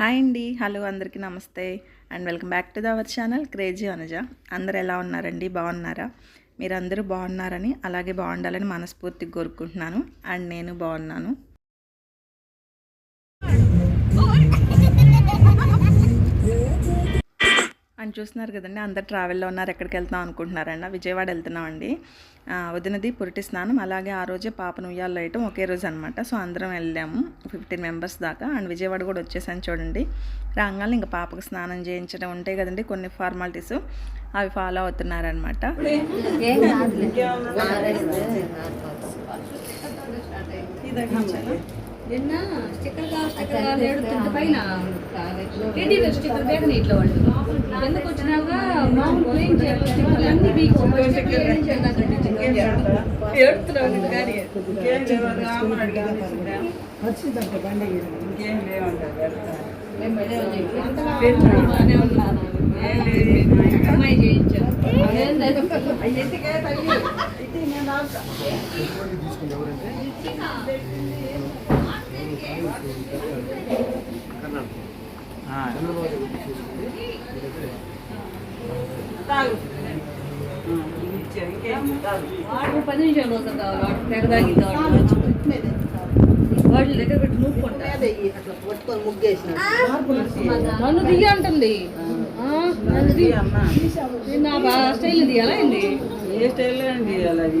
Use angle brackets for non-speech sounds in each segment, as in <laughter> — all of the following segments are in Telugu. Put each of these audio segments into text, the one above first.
హాయ్ అండి హలో అందరికీ నమస్తే and welcome back to our channel crazy Anuja అందరు ఎలా ఉన్నారండి బాగున్నారా మీరందరూ బాగున్నారని అలాగే బాగుండాలని మనస్ఫూర్తిగా కోరుకుంటున్నాను అండ్ నేను బాగున్నాను అని చూస్తున్నారు కదండి అందరు ట్రావెల్లో ఉన్నారు ఎక్కడికి వెళ్తాం అనుకుంటున్నారన్న విజయవాడ వెళ్తున్నామండి వదినది పురిటి స్నానం అలాగే ఆ రోజే పాపను ఉయ్యాలు వేయటం ఒకే రోజు అనమాట సో అందరం వెళ్ళాము ఫిఫ్టీన్ మెంబర్స్ దాకా అండ్ విజయవాడ కూడా వచ్చేసాను చూడండి రాగానే ఇంకా పాపకు స్నానం చేయించడం ఉంటాయి కదండి కొన్ని ఫార్మాలిటీస్ అవి ఫాలో అవుతున్నారనమాట ఇదే నిన్న స్టిక్కర్ కావాలి స్టిక్కర్ కావాలి ఏడుతుంటే పైన టీడీపీ స్టిక్కర్ బేగనే ఇట్లా వాళ్ళు ఎందుకు వచ్చినాక మామూలు క్లీన్ చేయాలి స్టిక్కర్లు అన్ని మీకు ఏడుతున్నాను కానీ ఇంకేం లేవంటే అమ్మాయి చేయించాను అయితే తల్లి ఇది నేను పది నిమిషాలు రోజు కావాలి వాటర్ పెరదాగి వాటిని పెట్టి ముక్కుంటాను ముగ్గేసిన అంటుంది నా స్టైల్ దియాలా అండి ఏ స్టైల్లో దియాలి అది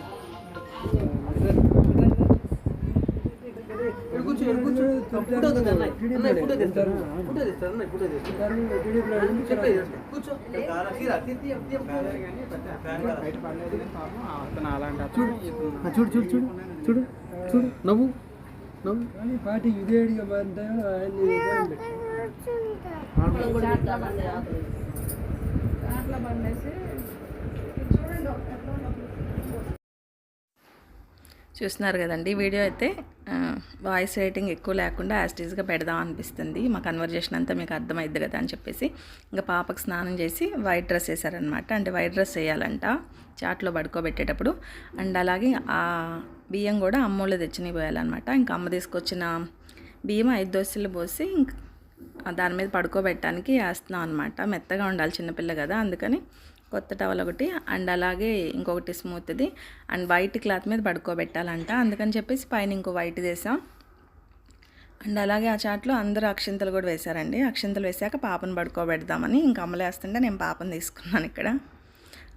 చూడు చూడు చూడు చూడు చూడు నవ్వు నవ్వు పార్టీ విధేయుడిగా మారిందా పండేసి చూస్తున్నారు కదండి వీడియో అయితే వాయిస్ రేటింగ్ ఎక్కువ లేకుండా యాస్టీజ్గా పెడదాం అనిపిస్తుంది మా కన్వర్జేషన్ అంతా మీకు అర్థమైద్ది కదా అని చెప్పేసి ఇంకా పాపకు స్నానం చేసి వైట్ డ్రెస్ వేసారనమాట అంటే వైట్ డ్రెస్ వేయాలంట చాట్లో పడుకోబెట్టేటప్పుడు అండ్ అలాగే ఆ బియ్యం కూడా అమ్మోళ్ళు తెచ్చినవి పోయాలన్నమాట ఇంకా అమ్మ తీసుకొచ్చిన బియ్యం ఐదు దోశలు పోసి దాని మీద పడుకోబెట్టడానికి వేస్తున్నాం అనమాట మెత్తగా ఉండాలి చిన్నపిల్ల కదా అందుకని కొత్త టవల్ ఒకటి అండ్ అలాగే ఇంకొకటి స్మూత్ది అండ్ వైట్ క్లాత్ మీద పడుకోబెట్టాలంట అందుకని చెప్పేసి పైన ఇంకో వైట్ వేసాం అండ్ అలాగే ఆ చాట్లో అందరూ అక్షింతలు కూడా వేశారండి అక్షింతలు వేసాక పాపను పడుకోబెడదామని ఇంకా అమ్మలేస్తుంటే నేను పాపను తీసుకున్నాను ఇక్కడ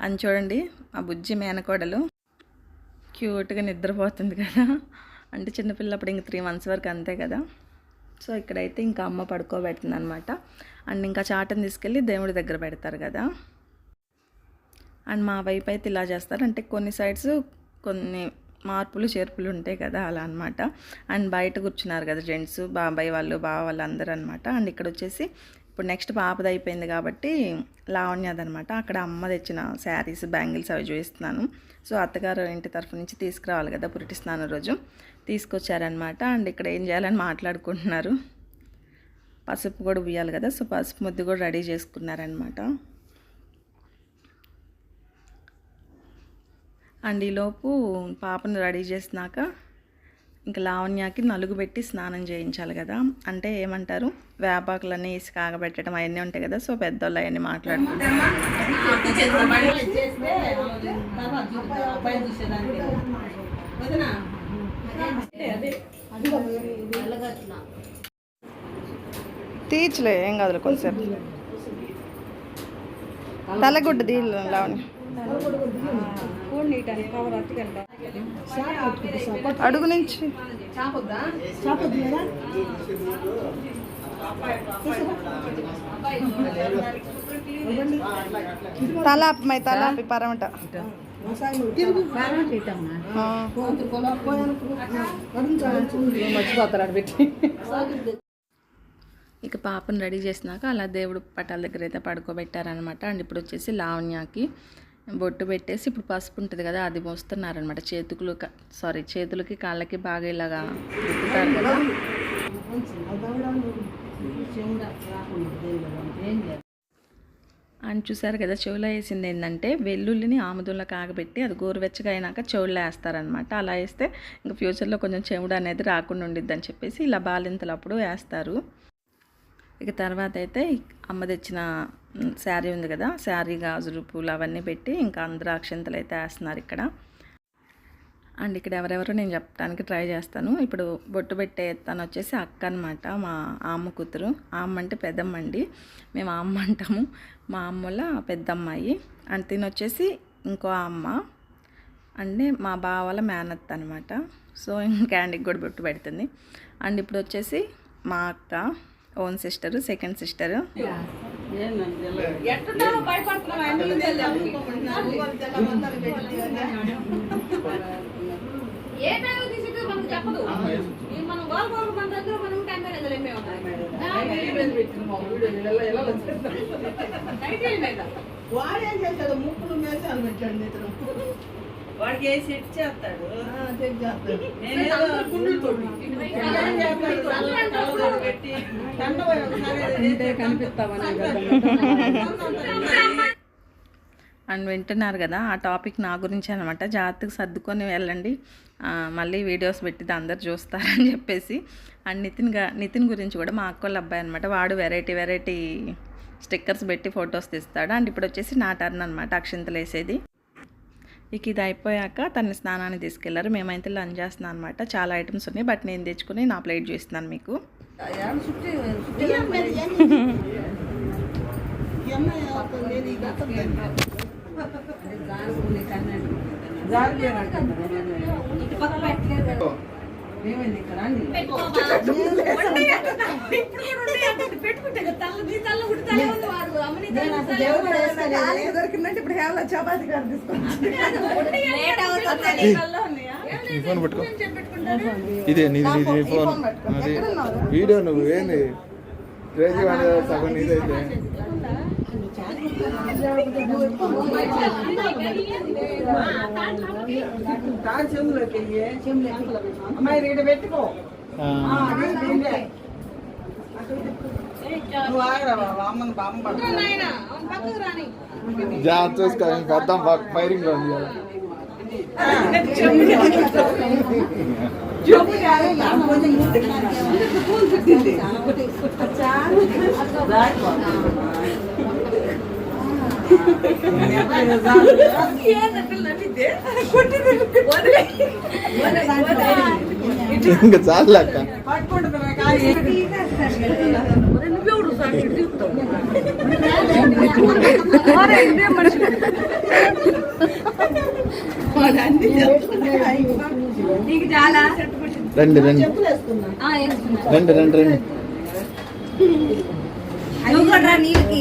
అని చూడండి ఆ బుజ్జి మేనకోడలు క్యూట్గా నిద్రపోతుంది కదా అంటే చిన్నపిల్లప్పుడు ఇంక త్రీ మంత్స్ వరకు అంతే కదా సో ఇక్కడైతే ఇంకా అమ్మ పడుకోబెడుతుంది అనమాట అండ్ ఇంకా చాటను తీసుకెళ్ళి దేవుడి దగ్గర పెడతారు కదా అండ్ మా వైపు అయితే ఇలా చేస్తారు అంటే కొన్ని సైడ్స్ కొన్ని మార్పులు చేర్పులు ఉంటాయి కదా అలా అనమాట అండ్ బయట కూర్చున్నారు కదా జెంట్స్ బాబాయ్ వాళ్ళు బావ వాళ్ళు అందరూ అనమాట అండ్ ఇక్కడ వచ్చేసి ఇప్పుడు నెక్స్ట్ పాపది అయిపోయింది కాబట్టి అనమాట అక్కడ అమ్మ తెచ్చిన శారీస్ బ్యాంగిల్స్ అవి చూపిస్తున్నాను సో అత్తగారు ఇంటి తరఫు నుంచి తీసుకురావాలి కదా పురిటి స్నానం రోజు తీసుకొచ్చారనమాట అండ్ ఇక్కడ ఏం చేయాలని మాట్లాడుకుంటున్నారు పసుపు కూడా ఉయ్యాలి కదా సో పసుపు ముద్దు కూడా రెడీ చేసుకున్నారనమాట అండ్ ఈలోపు పాపను రెడీ చేసినాక ఇంకా లావణ్యాకి నలుగు పెట్టి స్నానం చేయించాలి కదా అంటే ఏమంటారు వేపాకులన్నీ వేసి కాగబెట్టడం అవన్నీ ఉంటాయి కదా సో పెద్దోళ్ళు అవన్నీ మాట్లాడుకుంటారు తీర్చలే ఏం కాదు కొంచెం తలగుడ్డ దీని లావణ్య అడుగు నుంచి తలాపి తలాపి పరమట పెట్టి ఇక పాపను రెడీ చేసినాక అలా దేవుడు పటాల దగ్గర అయితే పడుకోబెట్టారనమాట అండ్ ఇప్పుడు వచ్చేసి లావణ్యకి బొట్టు పెట్టేసి ఇప్పుడు పసుపు ఉంటుంది కదా అది మోస్తున్నారనమాట చేతులు సారీ చేతులకి కాళ్ళకి బాగా ఇలాగా తిప్పుతారు కదా అని చూసారు కదా చెవులో వేసింది ఏంటంటే వెల్లుల్లిని ఆముదంలో కాగబెట్టి అది గోరువెచ్చగా అయినాక చెవుల్లో వేస్తారనమాట అలా వేస్తే ఇంకా ఫ్యూచర్లో కొంచెం చెవుడు అనేది రాకుండా ఉండిద్దని చెప్పేసి ఇలా బాలింతలప్పుడు వేస్తారు ఇక తర్వాత అయితే అమ్మ తెచ్చిన శారీ ఉంది కదా శారీ గాజులు పూలు అవన్నీ పెట్టి ఇంకా అందరూ అక్షంతలు అయితే వేస్తున్నారు ఇక్కడ అండ్ ఇక్కడ ఎవరెవరో నేను చెప్పడానికి ట్రై చేస్తాను ఇప్పుడు బొట్టు పెట్టే తను వచ్చేసి అక్క అనమాట మా అమ్మ కూతురు అమ్మ అంటే పెద్దమ్మ అండి మేము అమ్మ అంటాము మా అమ్మల పెద్దమ్మాయి అండ్ తిని వచ్చేసి ఇంకో అమ్మ అంటే మా బావల మేనత్ అనమాట సో ఇంకా క్యాండీకి కూడా బొట్టు పెడుతుంది అండ్ ఇప్పుడు వచ్చేసి మా అక్క ఓన్ సిస్టరు సెకండ్ సిస్టరు వాడేం చేశాడు ముప్పులు మేసాలు పెట్టండి ఇతను అండ్ వింటున్నారు కదా ఆ టాపిక్ నా గురించి అనమాట జాగ్రత్తగా సర్దుకొని వెళ్ళండి మళ్ళీ వీడియోస్ పెట్టి అందరు చూస్తారని చెప్పేసి అండ్ నితిన్ నితిన్ గురించి కూడా మా అక్కోళ్ళ అబ్బాయి అనమాట వాడు వెరైటీ వెరైటీ స్టిక్కర్స్ పెట్టి ఫొటోస్ తీస్తాడు అండ్ ఇప్పుడు వచ్చేసి నా టర్న్ అనమాట అక్షింతలు వేసేది ఇక ఇది అయిపోయాక తన స్నానాన్ని తీసుకెళ్లారు మేమైతే లంచ్ చేస్తున్నాం అనమాట చాలా ఐటమ్స్ ఉన్నాయి బట్ నేను తెచ్చుకుని నా ప్లేట్ చూస్తున్నాను మీకు ఇక్కడ దొరికిందంటే ఇప్పుడు ఫోన్ వీడియో నువ్వు ఏంది క్రేజీ సగం నీదైతే అమ్మాయి రేటు పెట్టుకో జాగ్రత్త చూసుకో పెద్దాం ఫైరింగ్ లో చెప్పు ಹಿಂಗ ಸಾಲ ಅಕ್ಕ రెండు రెండు రెండు రెండు రెండు నీళ్ళకి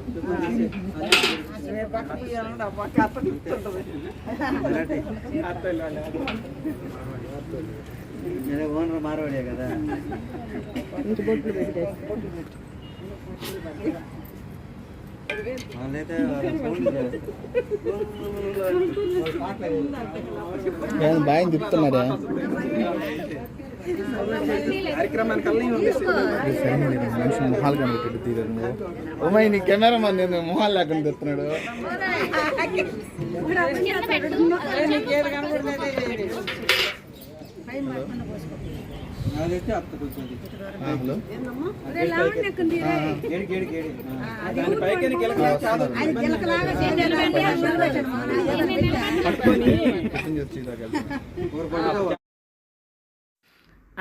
పట్టుకో, పట్టుకో, పట్టుకో, పట్టుకో. అవును, చేతి వైపు చూడు, దేవుడు. పక్కకి ఇవ్వాలంటే ఆ పక్క అత్త తిప్పుతుంటది. ఓనర్ మారవాడే కదా వాళ్ళైతే ఫోన్ ఏం బాయ్ తిప్పుతున్నారా మనిషి మొహాలు కనిపెట్టు తీరాను ఉమ్మాయి నీ కెమెరా మన నేను మొహాలు లేకుండా తెస్తున్నాడు హలో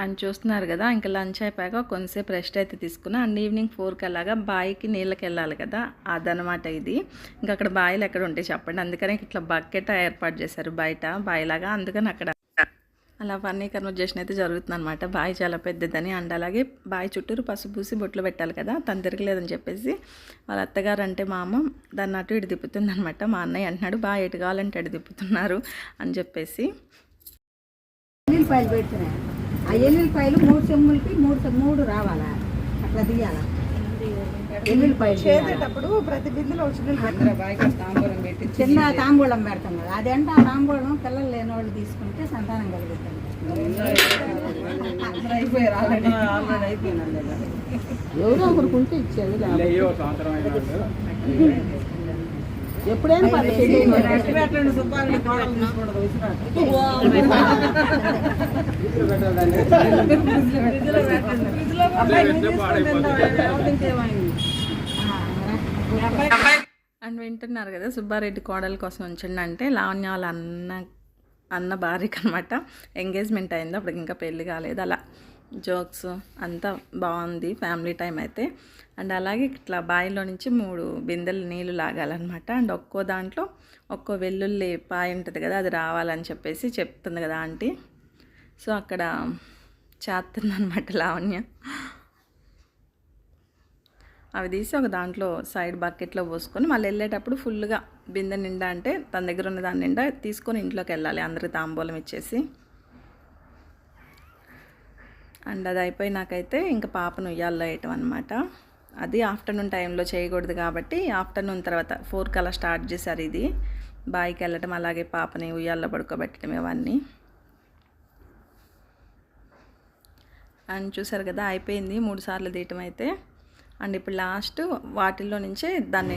అండ్ చూస్తున్నారు కదా ఇంకా లంచ్ అయిపోయాక కొంతసేపు రెస్ట్ అయితే తీసుకున్న అండ్ ఈవినింగ్ ఫోర్కి అలాగా బాయికి నీళ్ళకి వెళ్ళాలి కదా అదనమాట ఇది ఇంకా అక్కడ బాయిలు ఎక్కడ ఉంటాయి చెప్పండి అందుకనే ఇట్లా బకెట్ ఏర్పాటు చేశారు బయట బాయిలాగా అందుకని అక్కడ అలా అవన్నీ చేసిన అయితే జరుగుతుంది అనమాట బావి చాలా పెద్దదని అండ్ అలాగే బావి చుట్టూరు పూసి బొట్లు పెట్టాలి కదా తను తిరగలేదని చెప్పేసి వాళ్ళ అత్తగారు అంటే మా అమ్మ దాన్ని అటు ఇటు తిప్పుతుంది అనమాట మా అన్నయ్య అంటున్నాడు బాగా ఎటు కావాలంటే అటు తిప్పుతున్నారు అని చెప్పేసి ఆ ఎల్లుల్లిపాయలు మూడు చెమ్ములకి మూడు మూడు రావాలా అట్లా తీయాలా ఎల్లుల్లిపాయలు చేసేటప్పుడు ప్రతి బిందులో చిన్న తాంబూలం పెడతాం కదా అదేంటే ఆ తాంబూలం పిల్లలు లేని వాళ్ళు తీసుకుంటే సంతానం కలుగుతుంది ఎవరో ఒకరికి ఉంటే ఇచ్చేది అండ్ వింటున్నారు కదా సుబ్బారెడ్డి కోడల కోసం ఉంచండి అంటే లావణ్య వాళ్ళ అన్న అన్న భార్యకి అనమాట ఎంగేజ్మెంట్ అయింది అప్పటికి ఇంకా పెళ్ళి కాలేదు అలా జోక్స్ అంతా బాగుంది ఫ్యామిలీ టైం అయితే అండ్ అలాగే ఇట్లా బాయిలో నుంచి మూడు బిందెలు నీళ్ళు లాగాలన్నమాట అండ్ ఒక్కో దాంట్లో ఒక్కో వెల్లుల్లి పాయ ఉంటుంది కదా అది రావాలని చెప్పేసి చెప్తుంది కదా ఆంటీ సో అక్కడ చేస్తుందన్నమాట లావణ్య అవి తీసి ఒక దాంట్లో సైడ్ బకెట్లో పోసుకొని మళ్ళీ వెళ్ళేటప్పుడు ఫుల్గా బిందె నిండా అంటే తన దగ్గర ఉన్న దాని నిండా తీసుకొని ఇంట్లోకి వెళ్ళాలి అందరికి తాంబూలం ఇచ్చేసి అండ్ అది అయిపోయినాకైతే ఇంకా పాపను ఉయ్యాల్లో వేయటం అనమాట అది ఆఫ్టర్నూన్ టైంలో చేయకూడదు కాబట్టి ఆఫ్టర్నూన్ తర్వాత ఫోర్ కల్లా స్టార్ట్ చేశారు ఇది బాయికి వెళ్ళటం అలాగే పాపని ఉయ్యాల్లో పడుకోబెట్టడం ఇవన్నీ అండ్ చూసారు కదా అయిపోయింది మూడు సార్లు తీయటం అయితే అండ్ ఇప్పుడు లాస్ట్ వాటిల్లో నుంచే దాన్ని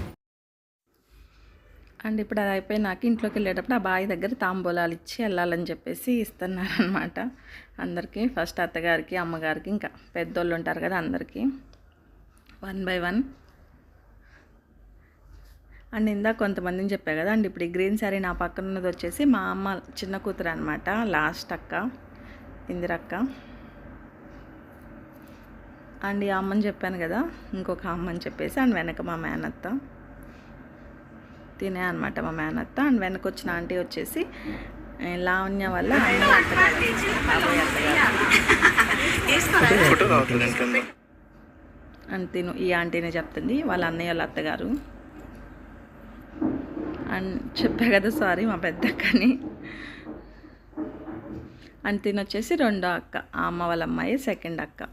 అండ్ ఇప్పుడు అది అయిపోయి నాకు ఇంట్లోకి వెళ్ళేటప్పుడు ఆ బావి దగ్గర తాంబూలాలు ఇచ్చి వెళ్ళాలని చెప్పేసి ఇస్తున్నారనమాట అందరికీ ఫస్ట్ అత్తగారికి అమ్మగారికి ఇంకా పెద్దోళ్ళు ఉంటారు కదా అందరికీ వన్ బై వన్ అండ్ ఇందాక కొంతమందిని చెప్పా కదా అండ్ ఇప్పుడు ఈ గ్రీన్ శారీ నా పక్కన ఉన్నది వచ్చేసి మా అమ్మ చిన్న కూతురు అనమాట లాస్ట్ అక్క ఇందిరక్క అండ్ ఈ అమ్మని చెప్పాను కదా ఇంకొక అమ్మని చెప్పేసి అండ్ వెనక మా మేనత్త తినే అనమాట మా మేనత్త అండ్ వెనక వచ్చిన ఆంటీ వచ్చేసి లావణ్య వల్ల అండ్ తిను ఈ ఆంటీనే చెప్తుంది వాళ్ళ అన్నయ్య వాళ్ళ అత్తగారు అండ్ చెప్పా కదా సారీ మా అక్కని అండ్ తినొచ్చేసి రెండో అక్క ఆ అమ్మ వాళ్ళ అమ్మాయి సెకండ్ అక్క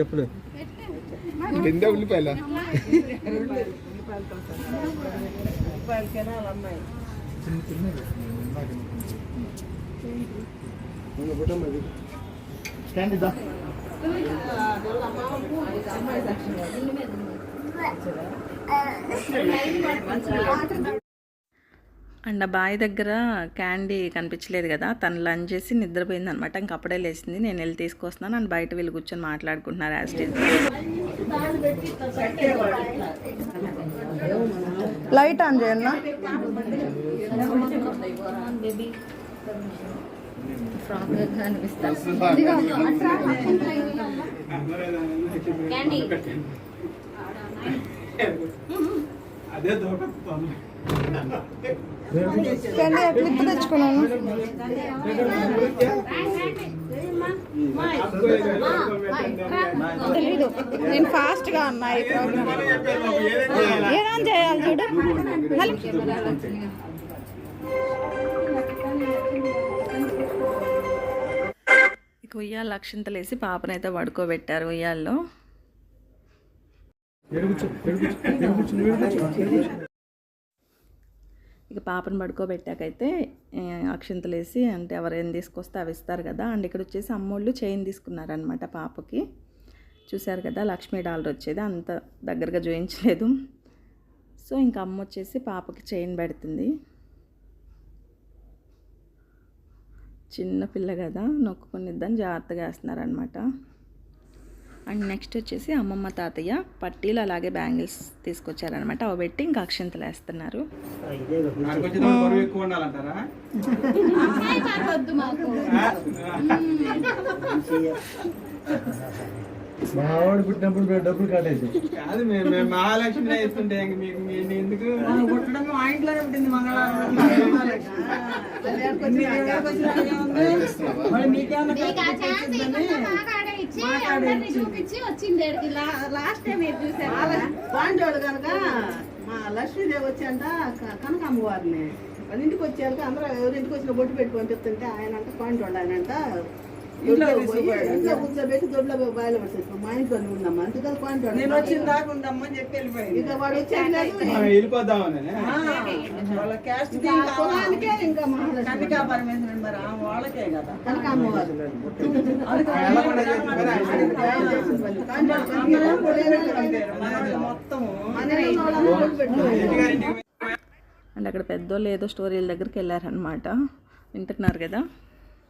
చెప్పలేదు എന്റെ ഉള്ളിപ്പല്ല സ്റ്റാൻഡ് ഇതാ అండ్ ఆ బాయ్ దగ్గర క్యాండీ కనిపించలేదు కదా తను లంచ్ చేసి నిద్రపోయింది అనమాట ఇంక అప్పుడే లేచింది నేను వెళ్ళి తీసుకొస్తున్నాను అండ్ బయట వెళ్ళి కూర్చొని మాట్లాడుకుంటున్నారు యాజ్ లైట్ ఆన్ చేయండి అనిపిస్తుంది అదే తెచ్చుకున్నాను తెలీదు నేను ఫాస్ట్ గా అన్నా ఈ ప్రాబ్లం ఏదో చేయాలి చూడు ఉయ్యాల అక్షింతలేసి పాపనైతే పడుకోబెట్టారు ఉయ్యాల్లో ఇక పాపను పడుకోబెట్టాకైతే అక్షింతలేసి అంటే ఎవరేం తీసుకొస్తే అవి ఇస్తారు కదా అండ్ ఇక్కడ వచ్చేసి అమ్మోళ్ళు చైన్ తీసుకున్నారనమాట పాపకి చూశారు కదా లక్ష్మీ డాలర్ వచ్చేది అంత దగ్గరగా జోయించలేదు సో ఇంకా అమ్మ వచ్చేసి పాపకి చైన్ పెడుతుంది చిన్న పిల్ల కదా నొక్కుకునిద్దని జాగ్రత్తగా వేస్తున్నారనమాట అండ్ నెక్స్ట్ వచ్చేసి అమ్మమ్మ తాతయ్య పట్టీలు అలాగే బ్యాంగిల్స్ తీసుకొచ్చారనమాట అవి పెట్టి ఇంకా అక్షంతలు వేస్తున్నారు మావాడు పుట్టినప్పుడు డబ్బులు కట్టేసి కాదు మేము మహాలక్ష్మి వేస్తుంటే మీకు ఎందుకు పుట్టడం మా ఇంట్లోనే పుట్టింది మంగళవారం మీకేమన్నా వచ్చి చూపించి వచ్చింది ఏడికి లాస్ట్ టైం మీరు చూసారు పాండోడు కనుక మా లక్ష్మీదేవి వచ్చాంట కనకమ్మ వారిని వాళ్ళ ఇంటికి వచ్చాక అందరూ ఎవరింటికి వచ్చిన బొట్టు పెట్టుకొని చెప్తుంటే ఆయన అంట పాండోడు ఆయన అంట అంటే అండ్ అక్కడ పెద్దోళ్ళు ఏదో స్టోరీల దగ్గరికి వెళ్ళారనమాట వింటున్నారు కదా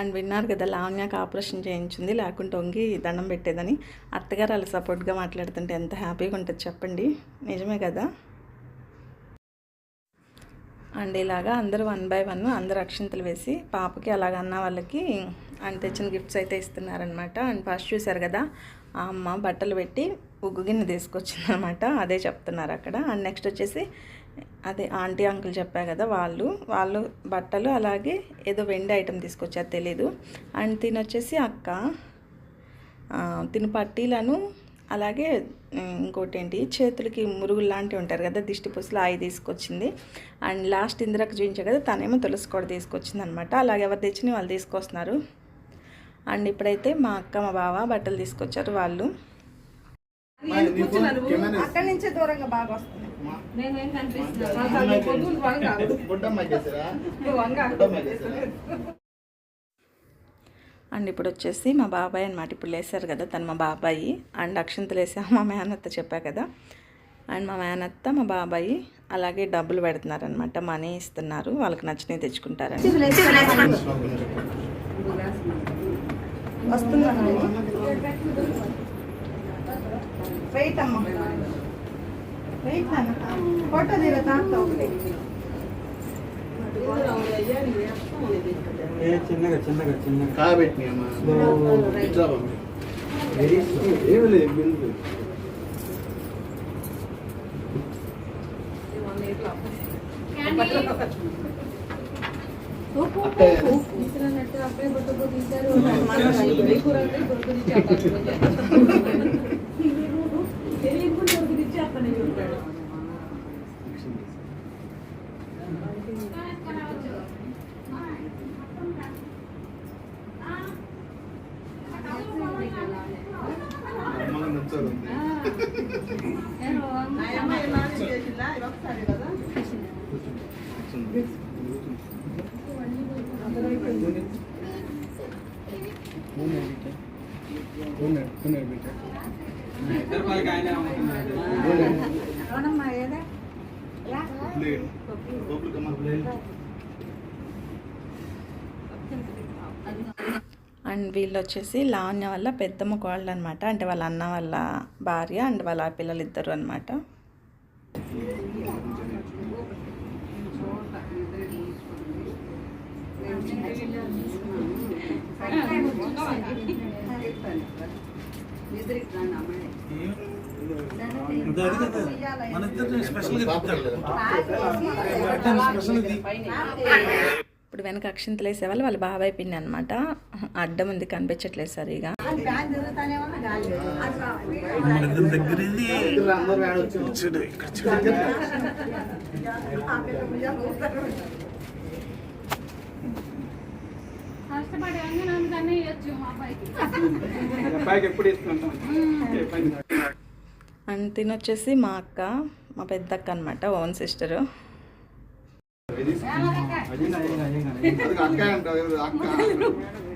అండ్ విన్నారు కదా లావణ్యకు ఆపరేషన్ చేయించింది లేకుంటే వంగి దండం పెట్టేదని అత్తగారు అలా సపోర్ట్గా మాట్లాడుతుంటే ఎంత హ్యాపీగా ఉంటుంది చెప్పండి నిజమే కదా అండ్ ఇలాగా అందరూ వన్ బై వన్ అందరు అక్షింతలు వేసి పాపకి అలాగ అన్న వాళ్ళకి అండ్ తెచ్చిన గిఫ్ట్స్ అయితే ఇస్తున్నారనమాట అండ్ ఫస్ట్ చూశారు కదా ఆ అమ్మ బట్టలు పెట్టి ఉగ్గు గిన్నె తీసుకొచ్చిందనమాట అదే చెప్తున్నారు అక్కడ అండ్ నెక్స్ట్ వచ్చేసి అదే ఆంటీ అంకుల్ చెప్పారు కదా వాళ్ళు వాళ్ళు బట్టలు అలాగే ఏదో వెండి ఐటెం తీసుకొచ్చారు తెలీదు అండ్ తినొచ్చేసి అక్క తిను పట్టీలను అలాగే ఇంకోటి ఏంటి చేతులకి మురుగులు లాంటివి ఉంటారు కదా దిష్టి పుసులు అవి తీసుకొచ్చింది అండ్ లాస్ట్ ఇందిరకు చూపించా కదా తనేమో తులసి కూడా తీసుకొచ్చింది అనమాట అలాగే ఎవరు తెచ్చినా వాళ్ళు తీసుకొస్తున్నారు అండ్ ఇప్పుడైతే మా అక్క మా బావ బట్టలు తీసుకొచ్చారు వాళ్ళు అక్కడి నుంచే దూరంగా బాగా వస్తుంది <laughs> అండ్ ఇప్పుడు వచ్చేసి మా బాబాయ్ అనమాట ఇప్పుడు లేసారు కదా తను మా బాబాయి అండ్ అక్షంతలు వేసాము <laughs> మా మేనత్త చెప్పా కదా అండ్ మా మేనత్త మా బాబాయి అలాగే డబ్బులు పెడుతున్నారు అనమాట మనీ ఇస్తున్నారు వాళ్ళకి నచ్చినవి తెచ్చుకుంటారు వస్తున్నారు అమ్మ వెయిట్ నాన్న ఫోటో దిగ చిన్నగా చిన్నగా చిన్నగా కాబెట్టి ఏమి లేదు బిందు అప్పుడే బొట్టుకు తీశారు వీళ్ళు వచ్చేసి లావణ్య వల్ల పెద్దమ్మ కోళ్ళు అనమాట అంటే వాళ్ళ అన్న వాళ్ళ భార్య అండ్ వాళ్ళ పిల్లలు ఇద్దరు అనమాట ఇప్పుడు వెనక అక్షింతలు వేసేవాళ్ళు వాళ్ళ బాబాయ్ పిన్ని అనమాట అడ్డం ఉంది కనిపించట్లేదు సరిగా అండ్ తినొచ్చేసి మా అక్క మా పెద్దక్క అనమాట ఓన్ సిస్టరు అక్క అక్క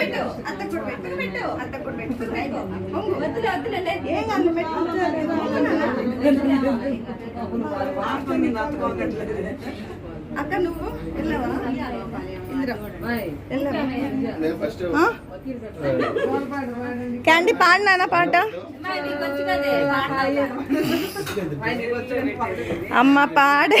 పెట్టు అత్త కూడా పెట్టు పెట్టు అత్త అక్క నువ్వు వెళ్ళవా క్యాండీ పాడు పాట అమ్మ పాడే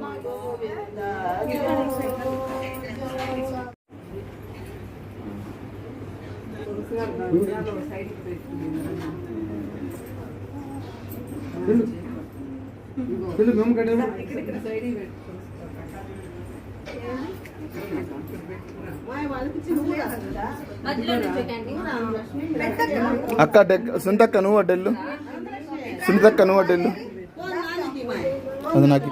పిల్లలు మేము కట్టాము అక్క డెక్ సుంతక్క నువ్వు అడ్డెల్లు సునీతక్క నువ్వు అడ్డెల్లు అది నాకు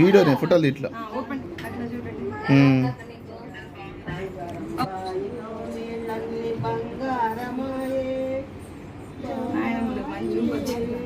వీడియోనే ఫోటోలు ఇట్లా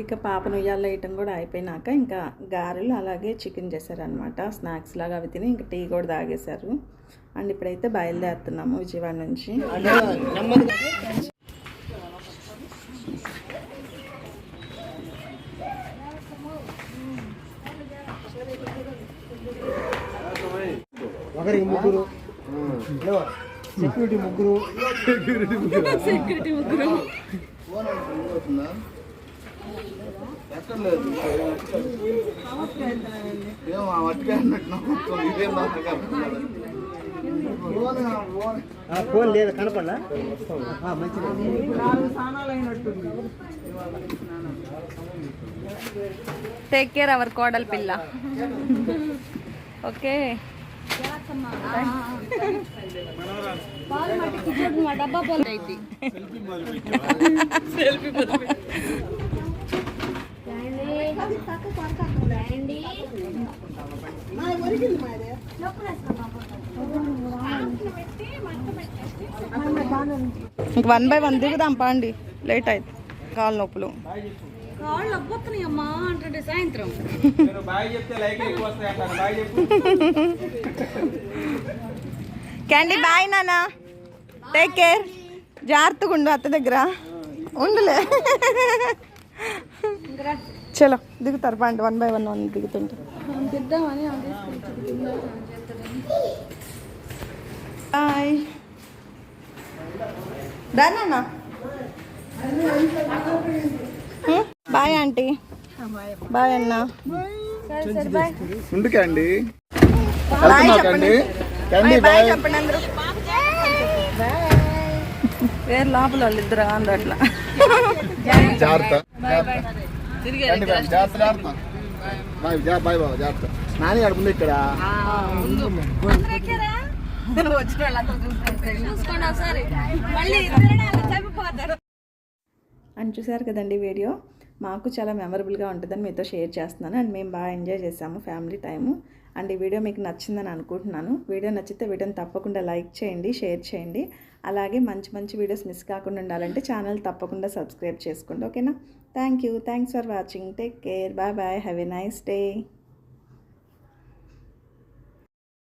ఇక పాప నుయ్యాల వేయటం కూడా అయిపోయినాక ఇంకా గారెలు అలాగే చికెన్ చేశారనమాట స్నాక్స్ లాగా అవి తిని ఇంకా టీ కూడా తాగేశారు అండ్ ఇప్పుడైతే బయలుదేరుతున్నాము విజయవాడ నుంచి సెక్యూరిటీ ముగ్గురు సెక్యూరిటీ ముగ్గురు సెక్యూరిటీ ముగ్గురు అక్కర్లేదు ఏమో అట్టుగా అన్నట్టు నాకు ఇదేం ఫోన్ లేదు కనపడలా టేక్ కేర్ అవర్ కోడల్ పిల్ల ఓకే డబ్బా సెల్ఫీ ఇంక వన్ బై వన్ దిగుదాం పాండి లేట్ అయితే కాళ్ళ నొప్పులు కాళ్ళు అబ్బొత్తున్నాయి అమ్మా అంటే సాయంత్రం క్యాండీ బాయ్ నానా టేక్ కేర్ జాగ్రత్తగా ఉండు అత్త దగ్గర ఉండులే చలో దిగుతారు point one by one one దిగుతుంటారు bye aunty bye అన్న ముందుకే బాయ్ చెప్పండి వేరు <laughs> లోపల వాళ్ళు ఇద్దరు అందరు అట్లా జాగ్రత్త నాని అడుగుంది ఇక్కడ అని చూసారు కదండి వీడియో మాకు చాలా మెమరబుల్గా ఉంటుందని మీతో షేర్ చేస్తున్నాను అండ్ మేము బాగా ఎంజాయ్ చేసాము ఫ్యామిలీ టైము అండ్ ఈ వీడియో మీకు నచ్చిందని అనుకుంటున్నాను వీడియో నచ్చితే వీడియోని తప్పకుండా లైక్ చేయండి షేర్ చేయండి అలాగే మంచి మంచి వీడియోస్ మిస్ కాకుండా ఉండాలంటే ఛానల్ తప్పకుండా సబ్స్క్రైబ్ చేసుకోండి ఓకేనా Thank you. Thanks for watching. Take care. Bye bye. Have a nice day.